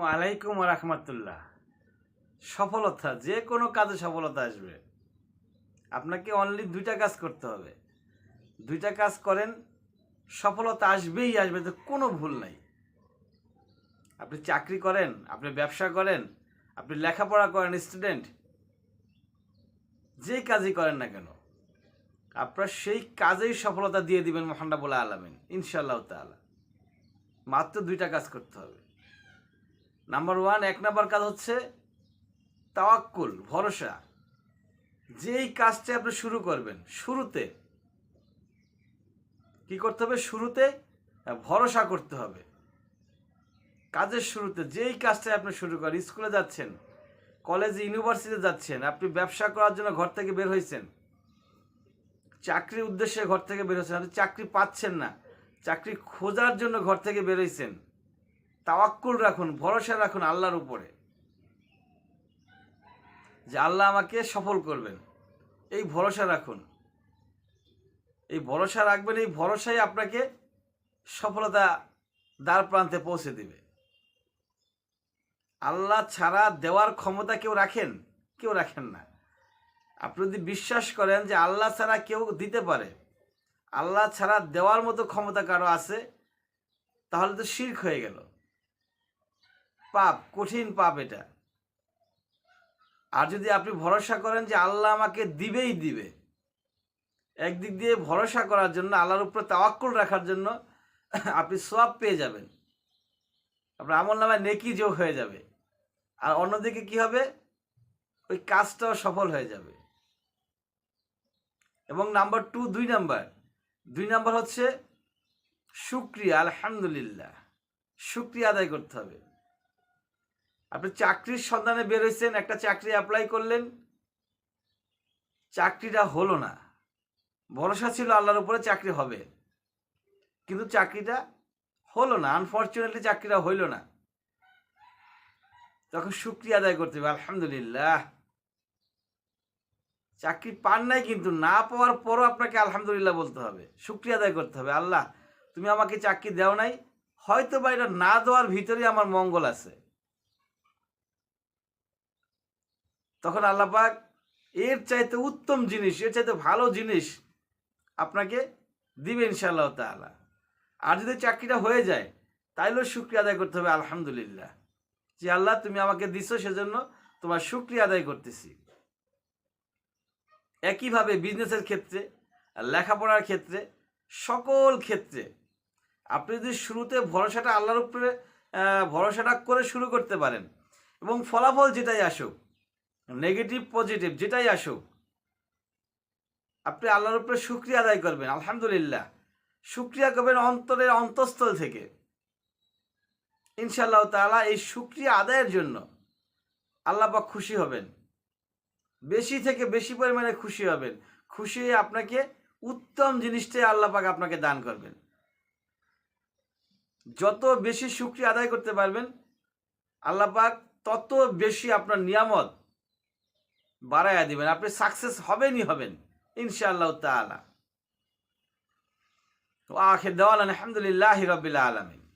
আলাইকুম রাহমাতুল্লাহ। সফলতা, যে কোনো কাজে সফলতা আসবে। আপনাকে অনলি দুইটা কাজ করতে হবে। দুইটা কাজ করেন, সফলতা আসবেই আসবে তো কোনো ভুল নাই। আপনি চাকরি করেন, আপনি ব্যবসা করেন, আপনি লেখাপড়া করেন স্টুডেন্ট যে কাজই করেন না কেন, আপনার সেই কাজেই সফলতা দিয়ে দিবেন মহান্ডা বলে আলামিন, ইনশাআল্লাহ তাআলা। মাত্র দুইটা কাজ করতে হবে। নাম্বার ওয়ান এক নাম্বার কাজ হচ্ছে তাওয়াক্কুল, ভরসা। যেই কাজটা আপনি শুরু করবেন, শুরুতে কি করতে হবে? শুরুতে ভরসা করতে হবে। কাজের শুরুতে যেই কাজটা আপনি শুরু করেন, স্কুলে যাচ্ছেন, কলেজে, ইউনিভার্সিটিতে যাচ্ছেন, আপনি ব্যবসা করার জন্য ঘর থেকে বের হয়েছেন, চাকরির উদ্দেশ্যে ঘর থেকে বের হয়েছেন, আপনি চাকরি পাচ্ছেন না, চাকরি খোঁজার জন্য ঘর থেকে বেরোইছেন তাওয়াক্কুল রাখুন, ভরসা রাখুন আল্লাহর উপরে। যে আল্লাহ আমাকে সফল করবেন, এই ভরসা রাখুন। এই ভরসা রাখবেন, এই ভরসাই আপনাকে সফলতা দ্বার প্রান্তে পৌঁছে দিবে। আল্লাহ ছাড়া দেওয়ার ক্ষমতা কেউ রাখেন কেউ রাখেন না। আপনি যদি বিশ্বাস করেন যে আল্লাহ ছাড়া কেউ দিতে পারে, আল্লাহ ছাড়া দেওয়ার মতো ক্ষমতা কারও আছে, তাহলে তো শির্ক হয়ে গেল। পাপ, কঠিন পাপ এটা। আর যদি আপনি ভরসা করেন যে আল্লাহ আমাকে দিবেই দিবে, একদিক দিয়ে ভরসা করার জন্য, আল্লাহর উপরে তাওয়াক্কুল রাখার জন্য আপনি সব পেয়ে যাবেন। আপনার আমল নামায় নেকি যোগ হয়ে যাবে। আর অন্যদিকে কি হবে? ওই কাজটাও সফল হয়ে যাবে। এবং নাম্বার টু, দুই নাম্বার। দুই নাম্বার হচ্ছে শুক্রিয়া, আলহামদুলিল্লাহ। শুক্রিয়া আদায় করতে হবে। আপনি চাকরির সন্ধানে বেরোইছেন একটা চাকরি অ্যাপ্লাই করলেন, চাকরিটা হলো না। ভরসা ছিল আল্লাহর উপরে চাকরি হবে। কিন্তু চাকরিটা হলো না আনফর্চুনেটলি চাকরিটা হইল না। তখন শুক্রিয়া আদায় করতে হবে, আলহামদুলিল্লাহ। চাকরি পান নাই কিন্তু না পাওয়ার পরও আপনাকে আলহামদুলিল্লাহ বলতে হবে। শুক্রিয়া আদায় করতে হবে, আল্লাহ তুমি আমাকে চাকরি দেও নাই হয়তো বা এটা না দেওয়ার ভিতরেই আমার মঙ্গল আছে। তখন আল্লাহ পাক এর চাইতে উত্তম জিনিস, এর চাইতে ভালো জিনিস আপনাকে দিবে ইনশাআল্লাহ তাআলা। আর যদি চাকরিটা হয়ে যায়, তাইলেও শুক্রিয়া আদায় করতে হবে, আলহামদুলিল্লাহ। যে আল্লাহ তুমি আমাকে দিছো, সেজন্য তোমার শুক্রিয়া আদায় করতেছি। একইভাবে বিজনেসের ক্ষেত্রে, লেখাপড়ার ক্ষেত্রে, সকল ক্ষেত্রে আপনি যদি শুরুতে ভরসাটা আল্লাহর উপরে ভরসাটা করে শুরু করতে পারেন এবং ফলাফল যেটাই আসুক নেগেটিভ পজিটিভ যেটাই আসুক, আপনি আল্লাহর উপরে শুক্রিয়া আদায় করবেন, আলহামদুলিল্লাহ। শুক্রিয়া করবেন অন্তরের অন্তঃস্থল থেকে। ইনশাআল্লাহ তাআলা এই শুক্রিয়া আদায়ের জন্য আল্লাহ পাক খুশি হবেন। বেশি থেকে বেশি পরিমাণে খুশি হবেন। খুশি আপনাকে উত্তম জিনিসটাই আল্লাহ পাক আপনাকে দান করবেন। যত বেশি শুক্রিয়া আদায় করতে পারবেন, আল্লাহ পাক তত বেশি আপনার নিয়ামত বাড়াইয়া দিবেন। আপনি সাকসেস হবেনই হবেন ইনশাআল্লাহ তালা দেওয়াল দাওয়াল আলহামদুলিল্লাহ রবিল্লা আলমিন।